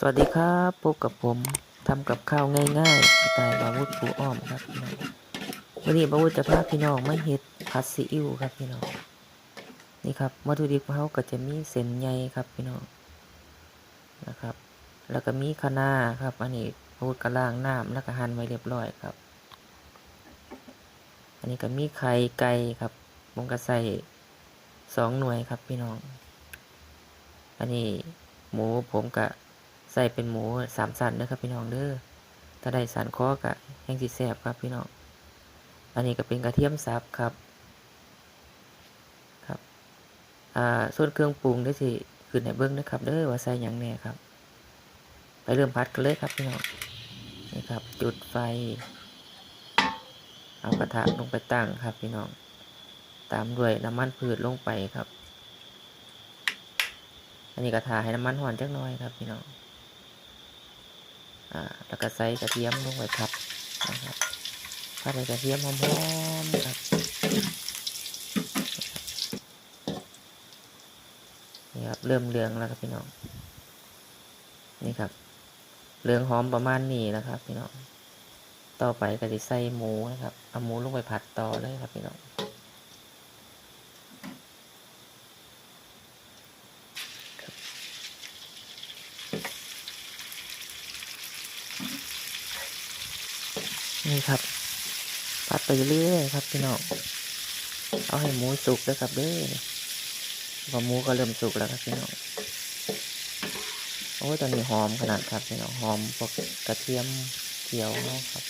สวัสดีครับพบกับผมทำกับข้าวง่ายๆสไตล์บาวุฒปูอ้อมครับพี่น้องวันนี้บาวุฒจะพาพี่น้องมาเฮ็ดผัดซีอิ๊วครับพี่น้องนี่ครับวัตถุดิบของเขาก็จะมีเส้นใยครับพี่น้องนะครับ แล้วก็มีคะน้าครับ อันนี้บาวุฒก็ล้างน้ำแล้วก็หั่นไว้เรียบร้อยครับ อันนี้ก็มีไข่ไก่ครับผมก็ใส่สองหน่วยครับพี่น้อง อันนี้หมูผมก็ ส่เป็นหมูสามสันนะครับพี่น้องเด้อถ้าได้สันคอกะแห้งสีแสบครับพี่น้อง อันนี้ก็เป็นกระเทียมสับครับ ครับอ่าส่วนเครื่องปรุงได้สิขึ้นในเบิ้องนะครับเด้อว่าใส่หยังแน่ครับ ไปเริ่มพัดกันเลยครับพี่น้องนี่ครับ จุดไฟ เอากระทะลงไปตั้งครับพี่น้อง ตามด้วยน้ำมันพืชลงไปครับ อันนี้กระทาให้น้ำมันหอนจักหน่อยครับพี่น้อง อ่าแล้วก็ใส่กระเทียมลงไปพับนะครับพับให้กระเทียมหอมๆครับนี่ครับเริ่มเหลืองแล้วครับพี่น้องนี่ครับเหลืองหอมประมาณนี้นะครับพี่น้องต่อไปก็จะใส่หมูนะครับเอาหมูลงไปผัดต่อเลยครับพี่น้อง นี่ครับ ผัดไปเรื่อยๆครับพี่น้องเอาให้หมูสุกแล้วครับเด้อพอหมูก็เริ่มสุกแล้วครับพี่น้องโอ้ยตอนนี้หอมขนาดครับพี่น้องหอมพวกกระเทียมเจียวเนาะครับ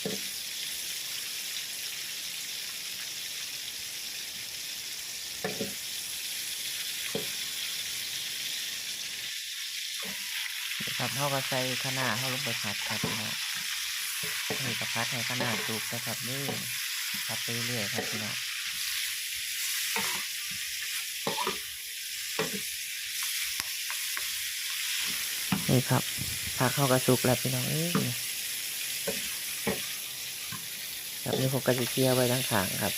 ครับเขาก็ใส่ข้าวหน้าเขาลงไปผัดครับพี่น้อง ผัดให้ข้าวหน้าสุกนะครับนี่พัดไปเรื่อยครับพี่น้องนี่ครับผักเข้ากระสุกแล้วพี่น้องเอ้ยแบบนี้ผมก็จะเคี่ยวไว้ทั้งขางครับ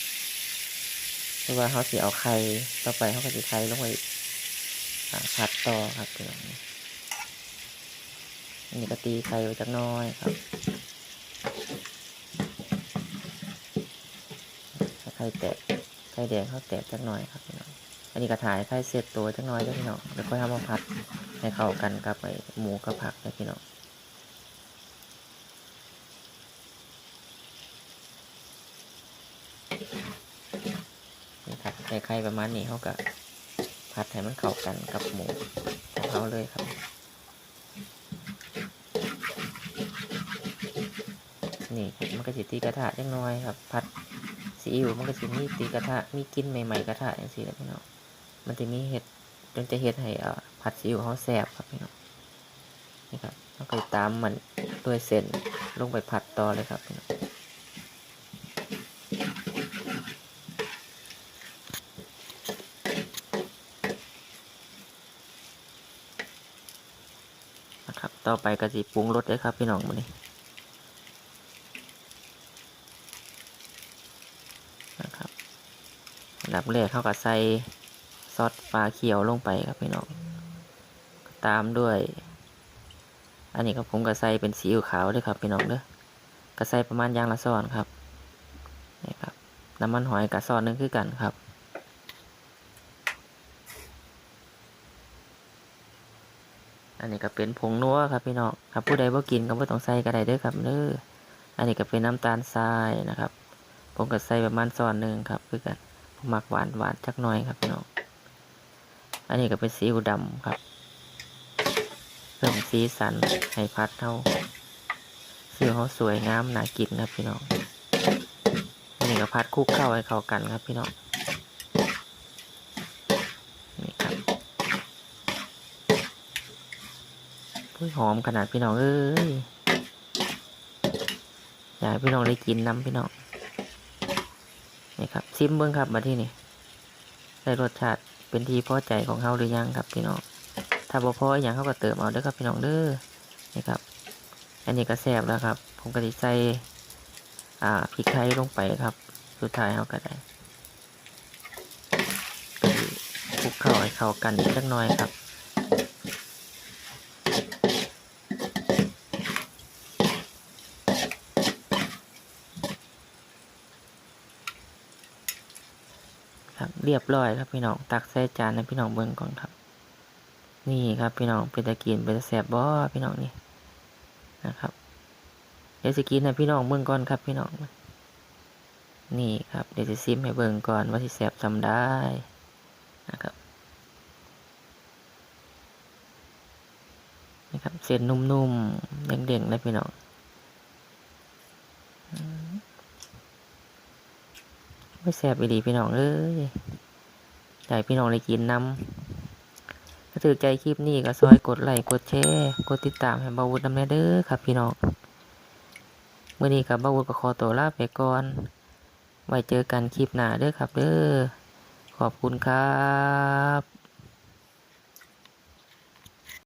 เพราะว่าเขาสีเอาไข่ต่อไปเขาก็จะไข่ลงไปผัดต่อครับพี่น้องนนี้ก็ตีไข่ไว้จักน้อยครับให้ไข่แตกไข่แดงเขาแตกจักหน่อยครับพี่น้องอันนี้ก็ถ่ายไข่เสร็จตัวจักหน้อยเด้อพี่น้องแล้วก็ทำมาผัดให้เข้ากันกับไอหมูกับผักนะพี่น้องนี่ครับไข่ประมาณนี้เขาก็ผัดให้มันเข้ากันกับหมูของเขาเลยครับนี่มันก็สิตีกระทะจังน้อยครับผัด ซีอิ๊วมันก็สิมีตีกระทะมีกินใหม่ๆกระทะอย่างสี่แหละพี่น้องมันจะมีเห็ดจนจะเห็ดให้อ่าผัดซีอิ๊วเขาแซ่บครับพี่น้องนี่ครับแล้วก็ตามมันด้วยเส้นลงไปผัดต่อเลยครับพี่น้องนะครับ ต่อไปก็สิปรุงรสเลยครับพี่น้องมื้อนี้ นะครับอันดับแรกเขาก็ใส่ซอสฟ้าเขียวลงไปครับพี่น้องตามด้วย อันนี้ครับผมก็ใส่เป็นสีอิ๊วขาวด้วยครับพี่น้องเด้อก็ใส่ประมาณยางละซ้อนครับนี่ครับน้ำมันหอยกับซ้อนนึงคือกันครับอันนี้ก็เป็นผงนัวครับพี่น้องครับผู้ใดบ่กินก็บ่ต้องใส่ก็ได้เด้อครับเด้ออันนี้ก็เป็นน้ำตาลทรายนะครับ ผมก็ใส่ประมาณซ้อนหนึ่งครับคือกันผมมักหวานหวานจักหน่อยครับพี่น้องอันนี้ก็เป็นซีอิ๊วดำครับเพิ่มสีสันให้พัดเท่าซีอิ๊วเขาสวยงามน่ากินครับพี่น้องอันนี้ก็พัดคลุกเข้าให้เข้ากันครับพี่น้องนี่ครับอุ้ยหอมขนาดพี่น้องเอ้ยอยากพี่น้องได้กินน้ำพี่น้อง นี่ครับซิมเบิ้งครับมาที่นี่ได้รสชาติเป็นที่พอใจของเขาหรือยังครับพี่น้องถ้าบ่พออย่างเขาก็เติมเอาเด้อครับพี่น้องเด้อนี่ครับ อันนี้ก็แซ่บแล้วครับ ผมก็จะใส่อ่าพริกไทยลงไปครับ สุดท้ายเขาก็ได้คลุกเข้าให้เข้ากันสักหน่อยครับ ครับ เรียบร้อยครับพี่น้องตักใส่จานให้พี่น้องเบิ่งก่อนครับ นี่ครับพี่น้องเป็นตะกินเป็นตะแสบบ่พี่น้องนี่นะครับ เดี๋ยวสิกินให้พี่น้องเบิ่งก่อนครับพี่น้องนี่ครับเดี๋ยวจะซิมให้เบิ่งก่อนว่าสิแสบทำได้นะครับนี่ครับเส้นนุ่มๆเด้งๆนะพี่น้องอืม ไม่แสบอีหลีพี่น้องเอ้ยให้พี่น้องได้กินน้ำถ้าถือใจคลิปนี้ก็ซอยกดไลค์กดแชร์กดติดตามให้บาวุฒนำแน่เด้อครับพี่น้องเมื่อนี้กับบาวุฒก็ขอตัวลาไปก่อน ไว้เจอกันคลิปหน้าเด้อครับเด้อขอบคุณครับ